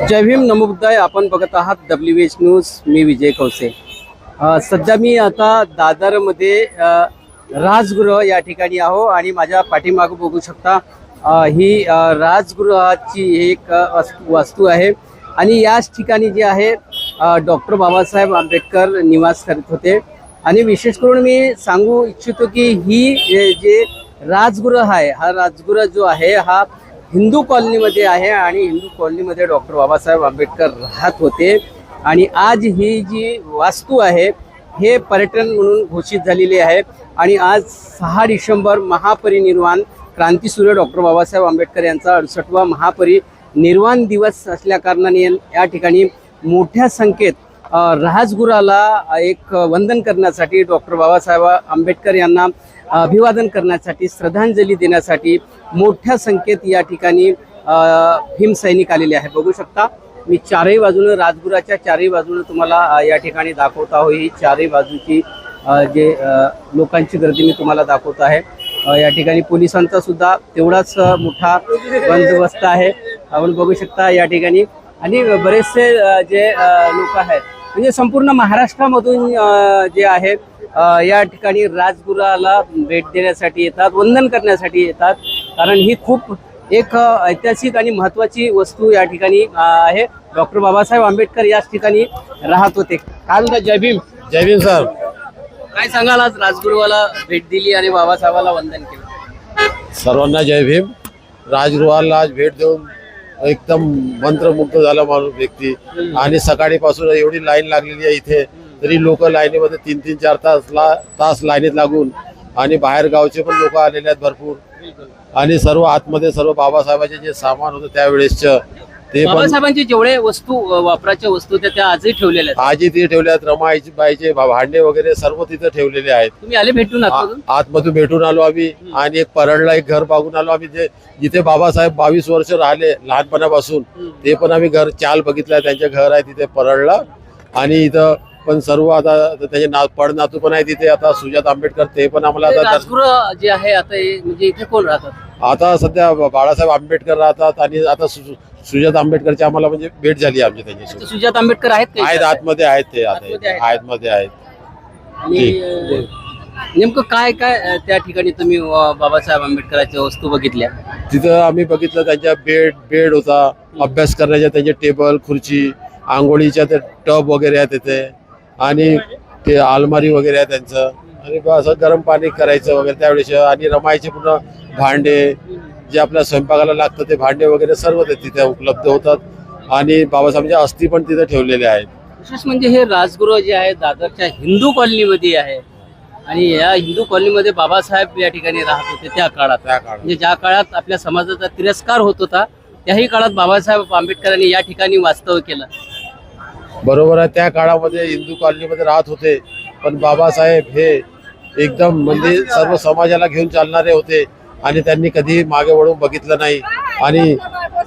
जय भीम नमोबुद्धाय. आपण बघत आहात डब्ल्यू एच न्यूज मी विजय कौसे. सध्या मी आता दादरमध्ये राजगृह या ठिकाणी आहो आणि माझ्या पाठीमागं बघू शकता ही राजगृहाची एक वास्तू आहे. आणि याच ठिकाणी जे आहे डॉक्टर बाबासाहेब आंबेडकर निवास करत होते. आणि विशेष करून मी सांगू इच्छितो की ही जे राजगृह आहे हा राजगृह जो आहे हा हिंदू कॉलनीमध्ये आहे आणि हिंदू कॉलनीमध्ये डॉक्टर बाबासाहेब आंबेडकर राहत होते. आणि आज ही जी वास्तू आहे हे पर्यटन म्हणून घोषित झालेली आहे. आणि आज सहा डिसेंबर महापरिनिर्वाण क्रांतीसूर्य डॉक्टर बाबासाहेब आंबेडकर यांचा अडुसष्टवा महापरिनिर्वाण दिवस असल्याकारणाने या ठिकाणी मोठ्या संख्येत राजगुराला एक वंदन करण्यासाठी डॉक्टर बाबासाहेब आंबेडकर यांना अभिवादन करण्यासाठी श्रद्धांजली देण्यासाठी मोठ्या संख्येत या ठिकाणी भीमसैनिक आलेले आहे बघू शकता मी चारही बाजूनं राजगुराच्या चारही बाजूनं तुम्हाला या ठिकाणी दाखवत आहो ही चारही बाजूची जे लोकांची गर्दी मी तुम्हाला दाखवत आहे. या ठिकाणी पोलिसांचा सुद्धा तेवढाच मोठा बंदोबस्त आहे. आपण बघू शकता या ठिकाणी. आणि बरेचसे जे लोक आहेत म्हणजे संपूर्ण महाराष्ट्रामधून जे आहे या ठिकाणी राजगुराला भेट देण्यासाठी येतात वंदन करण्यासाठी येतात. कारण ही खूप एक ऐतिहासिक आणि महत्वाची वस्तू या ठिकाणी आहे. डॉक्टर बाबासाहेब आंबेडकर याच ठिकाणी राहत होते. काय म्हणता जय भीम? जय भीम सर. काय सांगाल आज राजगुरुवाला भेट दिली आणि बाबासाहेबाला वंदन केलं? सर्वांना जय भीम. राजगृहाला आज भेट देऊन एकदम मंत्रमुग्ध झाला माणूस व्यक्ती. आणि सकाळीपासून एवढी लाईन लागलेली आहे इथे. तरी लोक लाईनीमध्ये तीन तीन चार तास ला तास लाईनीत लागून आणि बाहेर गावचे पण लोक आलेले आहेत भरपूर. आणि सर्व आतमध्ये सर्व बाबासाहेबांचे जे सामान होतं त्यावेळेसचं ते बाबासाहेबांचे जेवढे वस्तू वापराच्या वस्तू होत्या त्या आजही ठेवलेल्या आहेत. आजी तिथे ठेवले आहेत. रमाईची बाईचे भांडे वगैरे सर्व तिथे ठेवलेले आहेत. तुम्ही आले भेटून आतमधून आ- आतमधून भेटून आलो आम्ही आणि एक परळला एक घर बघून आलो आम्ही जे जिथे बाबासाहेब बावीस वर्ष राहिले लहानपणापासून. ते पण आम्ही घर चाल बघितलं त्यांचे घर आहे तिथे परळला. आणि इथं पण सर्व आता त्याचे ना पडनातू पण आहे तिथे आता सुजात आंबेडकर ते पण आम्हाला आता जे आहे आता हे म्हणजे इथे कोण राहतात? आता सध्या बाळासाहेब आंबेडकर राहतात आणि आता सु- सुजात आंबेडकरची आम्हाला म्हणजे भेट झाली आमची त्यांच्यासोबत. सुजात आंबेडकर आहेत का आहेत इथे? आतमध्ये आहेत ते आतमध्ये आहेत. आता आतमध्ये आहेत. आणि अ, नेमकं काय काय अ, त्या ठिकाणी तुम्ही अ, बाबासाहेब आंबेडकरांच्या वस्तू बघितल्या? तिथं आम्ही बघितलं त्यांच्या बेड बेड होता. अभ्यास करण्याच्या त्यांचे टेबल खुर्ची आंघोळीच्या ते टब वगैरे आहे तिथे. आणि ते अलमारी वगैरे आहे त्यांचं. आणि असं गरम पाणी करायचं वगैरे त्यावेळेस आणि रमायचे पूर्ण भांडे जे आपल्या स्वयंपाकाला लागतं ते भांडे वगैरे सर्व ते तिथे उपलब्ध होतात. आणि बाबासाहेबांच्या अस्थी पण तिथे ठेवलेल्या आहेत विशेष म्हणजे हे राजगृह जे आहे दादरच्या हिंदू कॉलनीमध्ये आहे. आणि या हिंदू कॉलनीमध्ये बाबासाहेब या ठिकाणी राहत होते त्या काळात. त्या काळात. म्हणजे ज्या काळात आपल्या समाजाचा तिरस्कार होत होता त्याही काळात बाबासाहेब आंबेडकरांनी या ठिकाणी वास्तव केलं. बरोबर आहे त्या काळामध्ये हिंदू कॉलनीमध्ये राहत होते पण बाबासाहेब हे एकदम म्हणजे सर्व समाजाला घेऊन चालणारे होते आणि त्यांनी कधी मागे वळून बघितलं नाही. आणि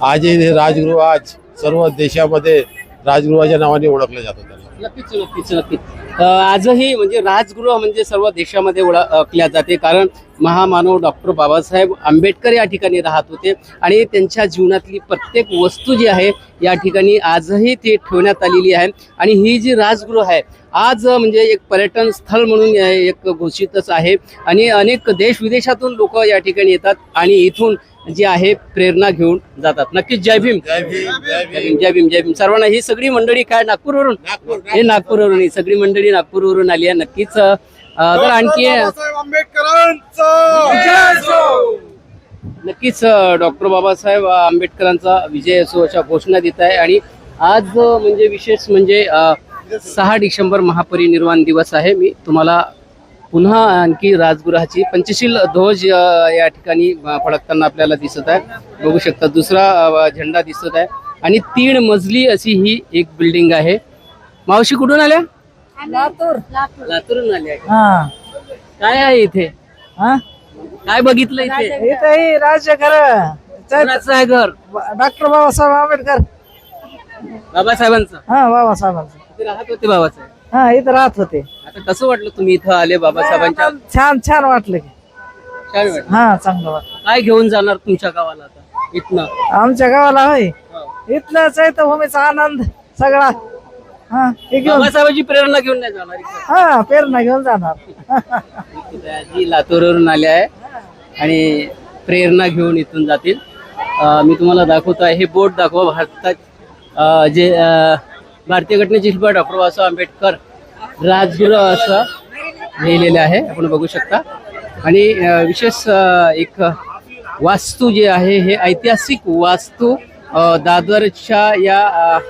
आजही हे राजगृह आज सर्व देशामध्ये राजगृहाच्या नावाने ओळखलं जात त्याला नक्कीच नक्कीच नक्कीच. आजही म्हणजे राजगृह म्हणजे सर्व देशामध्ये ओळखल्या जाते कारण महामानव डॉक्टर बाबासाहेब आंबेडकर या ठिकाणी राहत होते. आणि त्यांच्या जीवनातली प्रत्येक वस्तू जी आहे या ठिकाणी आजही ती ठेवण्यात आलेली आहे. आणि ही जी राजगृह आहे आज म्हणजे एक पर्यटन स्थळ म्हणून एक घोषितच आहे. आणि अनेक देश विदेशातून लोक या ठिकाणी येतात आणि इथून जे आहे प्रेरणा घेऊन जातात. नक्कीच जय भीम. जय भीम जय भीम. जय भीम जय भीम सर्वांना ही सगळी मंडळी काय नागपूरवरून? हे नागपूरवरून ही सगळी मंडळी नागपूरवरून आली आहे. नक्कीच तर आणखी नक्कीच डॉक्टर बाबासाहेब आंबेडकरांचा विजय असो अशा घोषणा देत आहे. आणि आज म्हणजे विशेष म्हणजे सहा डिसेंबर महापरिनिर्वाण दिवस आहे. मी तुम्हाला पुन्हा आणखी राजगृहाची पंचशील ध्वज या ठिकाणी फडकताना आपल्याला दिसत आहे. बघू शकता दुसरा झेंडा दिसत आहे. आणि तीन मजली अशी ही एक बिल्डिंग आहे. मावशी कुठून आल्या? लातूर. लातूरून हा. काय आहे इथे? हा? काय बघितलं इथे? इथं ही राज्य घर कोणाचं आहे घर डॉक्टर बाबासाहेब आंबेडकर. बाबासाहेबांचं? हा बाबासाहेबांचं. इथे राहत होते बाबासाहेब? हा इथं राहत होते. आता कसं वाटलं तुम्ही इथं आले बाबासाहेबांच्या? छान छान वाटलं की. छान वाटलं. हा चांगलं वाटलं. काय घेऊन जाणार तुमच्या गावाला आता? इथनं? आमच्या गावाला होय. हो. इथलं चैत्यभूमीचा आनंद सगळा. हा घेऊन. बाबासाहेबांची प्रेरणा घेऊन नाही जाणार. हा पेरणा घेऊन जाणार. जी लातूरवरून आल्या आहे आणि प्रेरणा घेऊन इथून जातील. अं, मी तुम्हाला दाखवतो आहे हे बोट दाखवा भारतात. अं, जे अं, भारतीय घटनेचे शिल्पकार डॉक्टर बाबासाहेब आंबेडकर राजगुरू असं लिहिलेलं आहे आपण बघू शकता. आणि अं, विशेष अं, एक वास्तू जे आहे हे ऐतिहासिक वास्तू दादरच्या या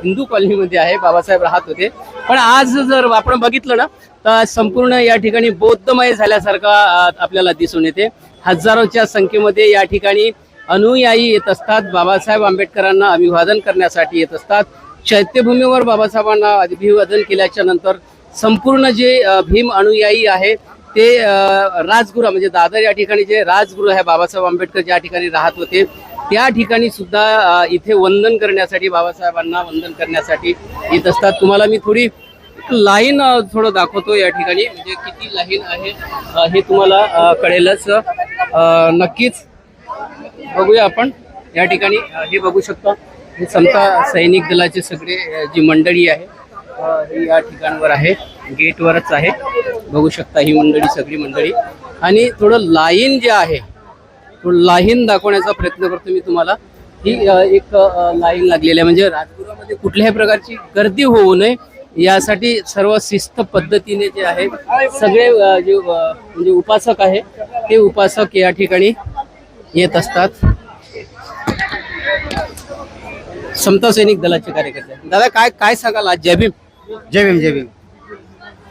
हिंदू कॉलनीमध्ये आहे बाबासाहेब राहत होते. पण आज जर आपण बघितलं ना तर संपूर्ण या ठिकाणी बौद्धमय झाल्यासारखा आपल्याला दिसून येते. हजारोच्या संख्येमध्ये या ठिकाणी अनुयायी येत असतात. बाबासाहेब आंबेडकरांना अभिवादन करण्यासाठी येत असतात. चैत्यभूमीवर बाबासाहेबांना अभिवादन केल्याच्यानंतर संपूर्ण जे भीम अनुयायी आहे ते राजगुरु राजगुरू म्हणजे दादर या ठिकाणी जे राजगुरू आहे बाबासाहेब आंबेडकर ज्या ठिकाणी राहत होते त्या ठिकाणी सुद्धा इथे वंदन करण्यासाठी बाबासाहेबांना वंदन करण्यासाठी येत असतात. तुम्हाला मी थोडी लाईन थोडं दाखवतो या ठिकाणी. म्हणजे किती लाईन आहे हे तुम्हाला कळेलच. नक्कीच बघूया आपण या ठिकाणी हे बघू शकता. हे समता सैनिक दलाचे सगळे जी मंडळी आहे हे या ठिकाणवर आहे. गेटवरच आहे. बघू शकता ही मंडळी सगळी मंडळी. आणि थोडं लाईन जे आहे थोडं लाईन दाखवण्याचा प्रयत्न करतो मी तुम्हाला. ही एक लाईन लागलेली आहे. म्हणजे राजपुरामध्ये कुठल्याही प्रकारची गर्दी होऊ नये. यासाठी सर्व शिस्त पद्धतीने जे आहे सगळे जे म्हणजे उपासक आहे ते उपासक या ठिकाणी येत असतात. समता सैनिक दलाचे कार्यकर्ते. दादा काय काय सांगाल आज? जय भीम. जय भीम जय भीम.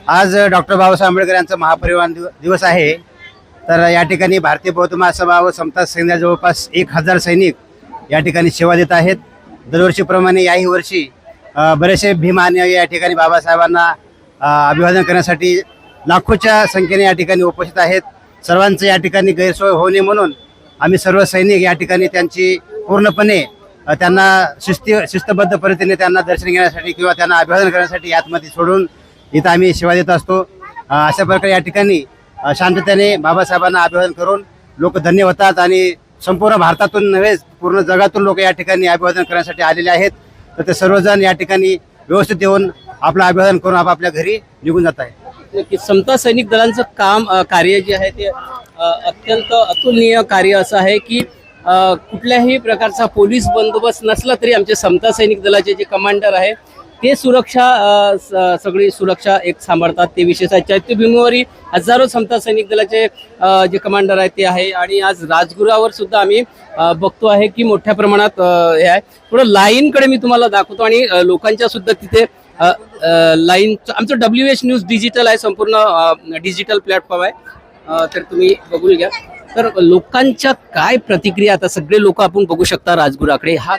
आज डॉक्टर बाबासाहेब आंबेडकर यांचा महापरिवार दिव- दिवस आहे. तर या ठिकाणी भारतीय बौद्ध महासभा व समता सैन्या जवळपास एक हजार सैनिक या ठिकाणी सेवा देत आहेत. दरवर्षीप्रमाणे याही वर्षी बरेचसे भीम या ठिकाणी बाबासाहेबांना अभिवादन करण्यासाठी लाखोच्या संख्येने या ठिकाणी उपस्थित आहेत. सर्वांचं या ठिकाणी गैरसोय होऊ नये म्हणून आम्ही सर्व सैनिक या ठिकाणी त्यांची पूर्णपणे त्यांना शिस्ती शिस्तबद्ध पद्धतीने त्यांना दर्शन घेण्यासाठी किंवा त्यांना अभिवादन करण्यासाठी आतमध्ये सोडून इथं आम्ही सेवा देत असतो. अशा प्रकारे या ठिकाणी शांततेने बाबासाहेबांना अभिवादन करून लोक धन्य होतात आणि संपूर्ण भारतातून नव्हे पूर्ण जगातून लोक या ठिकाणी अभिवादन करण्यासाठी आलेले आहेत. तर ते सर्वजण या ठिकाणी व्यवस्थित येऊन आपलं अभिवादन करून आपापल्या घरी निघून जात आहे नक्की समता सैनिक दलांचं काम कार्य जे आहे ते अत्यंत अतुलनीय कार्य असं आहे की कुठल्याही प्रकारचा पोलीस बंदोबस्त नसला तरी आमचे समता सैनिक दलाचे जे कमांडर आहे ते सुरक्षा स- सगळी सुरक्षा एक सांभाळतात. ते विशेष आहे. चैत्यभूमीवरही हजारो समता सैनिक दलाचे जे कमांडर आहेत ते आहे. आणि आज राजगुरावर सुद्धा आम्ही बघतो आहे की मोठ्या प्रमाणात हे आहे. थोडं लाईनकडे मी तुम्हाला दाखवतो आणि लोकांच्या सुद्धा तिथे लाईन आमचं डब्ल्यू एच न्यूज डिजिटल आहे. संपूर्ण डिजिटल प्लॅटफॉर्म आहे. तर तुम्ही बघून घ्या. तर लोकांच्या काय प्रतिक्रिया? आता सगळे लोक आपण बघू शकता राजगुराकडे. हा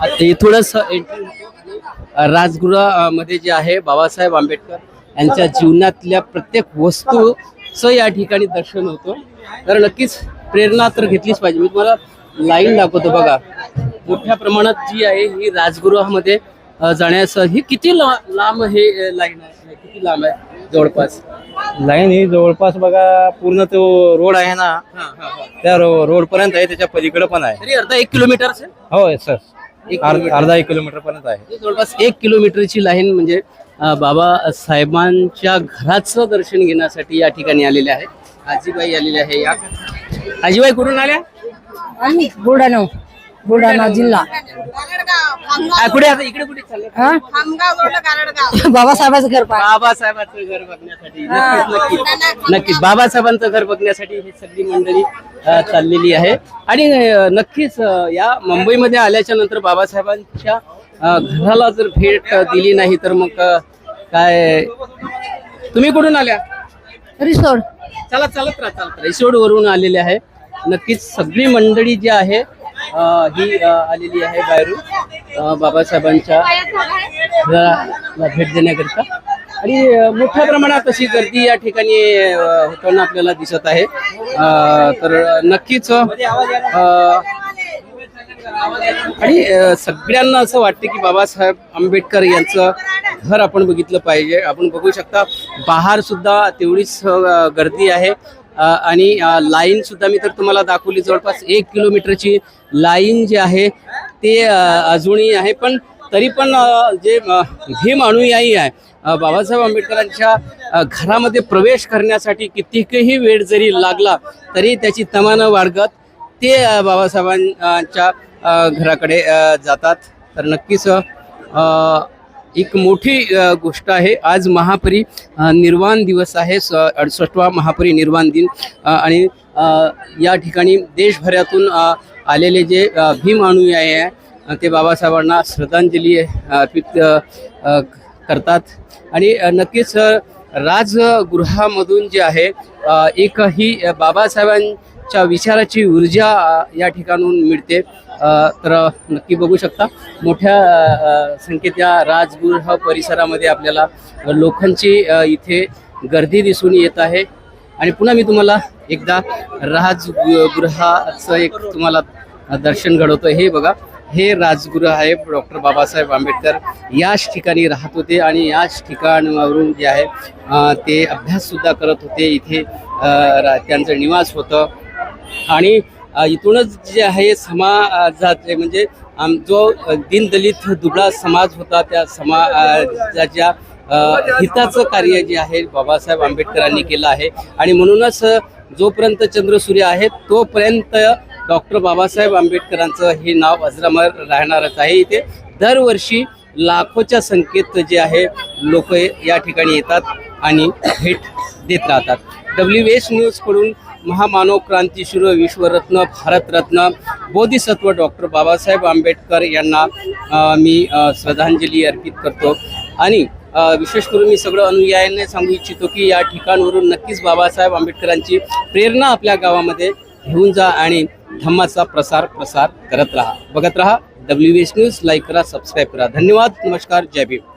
आता थोडस राजगुरा मध्ये जे आहे बाबासाहेब आंबेडकर यांच्या जीवनातल्या प्रत्येक वस्तूचं या ठिकाणी दर्शन होतं. तर नक्कीच प्रेरणा तर घेतलीच पाहिजे. मी तुम्हाला लाईन दाखवतो बघा. मोठ्या प्रमाणात जी आहे ही राजगृहामध्ये जाण्यास ही किती ला- लांब हे लाईन आहे? किती लांब आहे? जवळपास. लाईन ही जवळपास बघा पूर्ण तो रोड आहे ना त्या रोड पर्यंत आहे त्याच्या पलीकडे पण आहे. तरी अर्धा एक किलोमीटर हो सर. अर्ध- एक किलोमीटर पर्यंत आहे. हे जवळपास एक किलोमीटरची लाईन म्हणजे अ, बाबा साहेबांच्या घराचं दर्शन घेण्यासाठी या ठिकाणी आलेले आहे आजीबाई आलेले आहे या. आजीबाई कुठून आल्या? आम्ही बुलढाणा. बुलढाणा जिल्हा. आ, कुठे आता? इकडे कुठे चालले? बाबासाहेबांचं घर पाहा. बाबासाहेबांचं घर बघण्यासाठी. नक्कीच नक्कीच. नक्कीच. बाबासाहेबांचं घर बघण्यासाठी ही सगळी मंडळी अ, चाललेली आहे. आणि अ, नक्कीच अ, या मुंबईमध्ये आल्याच्यानंतर बाबासाहेबांच्या अ, घराला जर भेट अ, दिली नाही तर मग अ, काय? तुम्ही कुठून आल्या? रिसोड. चला चालत राहा चालत रिसोड वरून आलेले आहे. नक्कीच सगळी मंडळी जी आहे ही आलेली आहे बाहेरून. बाबासाहेबांच्या भेट देण्याकरिता. आणि मोठ्या प्रमाणात अशी गर्दी या ठिकाणी होताना आपल्याला दिसत आहे. तर नक्कीच आणि सगळ्यांना असं वाटतं की बाबासाहेब आंबेडकर यांचं घर आपण बघितलं पाहिजे. आपण बघू शकता बाहेर सुद्धा तेवढीच गर्दी आहे. आणि लाईन सुद्धा मी तर तुम्हाला दाखवली. जवळपास एक किलोमीटरची लाईन जी आहे ते अजूनही आहे. पण तरी पण जे भीम अनुयायी आहे बाबासाहेब आंबेडकरांच्या घरामध्ये प्रवेश करण्यासाठी कितीकही वेळ जरी लागला तरी त्याची तमानं वाढगत ते बाबासाहेबांच्या घराकडे जातात. तर नक्कीच एक मोठी गोष्ट आहे. आज महापरी निर्वाण दिवस आहे. स अडुसष्टवा महापरी निर्वाण दिन. आणि या ठिकाणी देशभरातून आलेले जे भीम अनुयायी आहे ते बाबासाहेबांना श्रद्धांजली अर्पित करतात. आणि नक्कीच राजगृहामधून जे आहे एक ही बाबासाहेबां च्या विचाराची ऊर्जा या ठिकाणून मिळते. तर नक्की बघू शकता. मोठ्या संख्येत या राजगृह परिसरामध्ये आपल्याला लोकांची इथे गर्दी दिसून येत आहे. आणि पुन्हा मी तुम्हाला एकदा राजगृहाचं एक तुम्हाला दर्शन घडवतो हे बघा हे राजगृह आहे. डॉक्टर बाबासाहेब आंबेडकर याच ठिकाणी राहत होते आणि याच ठिकाणावरून जे आहे ते अभ्याससुद्धा करत होते. इथे रा- त्यांचं निवास होतं. आणि इथूनच जे आहे समाजाचे म्हणजे आम जो दीनदलित दुबळा समाज होता त्या समाजाच्या हिताचं कार्य जे आहे बाबासाहेब आंबेडकरांनी केलं आहे. आणि म्हणूनच जोपर्यंत चंद्रसूर्य आहे तोपर्यंत डॉक्टर बाबासाहेब आंबेडकरांचं हे नाव अजरामर राहणारच आहे. इथे दरवर्षी लाखोच्या संख्येत जे आहे लोक या ठिकाणी येतात आणि भेट देत राहतात. डब्ल्यू एस न्यूजकडून महामानव क्रांतीशूर विश्वरत्न भारतरत्न बोधिसत्व डॉक्टर बाबासाहेब आंबेडकर यांना मी श्रद्धांजली अर्पित करतो. आणि विशेष करून मी सगळं अनुयायांना सांगू इच्छितो की या ठिकाणवरून नक्कीच बाबासाहेब आंबेडकरांची प्रेरणा आपल्या गावामध्ये घेऊन जा आणि धम्माचा प्रसार प्रसार करत राहा. बघत राहा. डब्ल्यू एस न्यूज लाईक करा सबस्क्राईब करा. धन्यवाद. नमस्कार. जय भीम.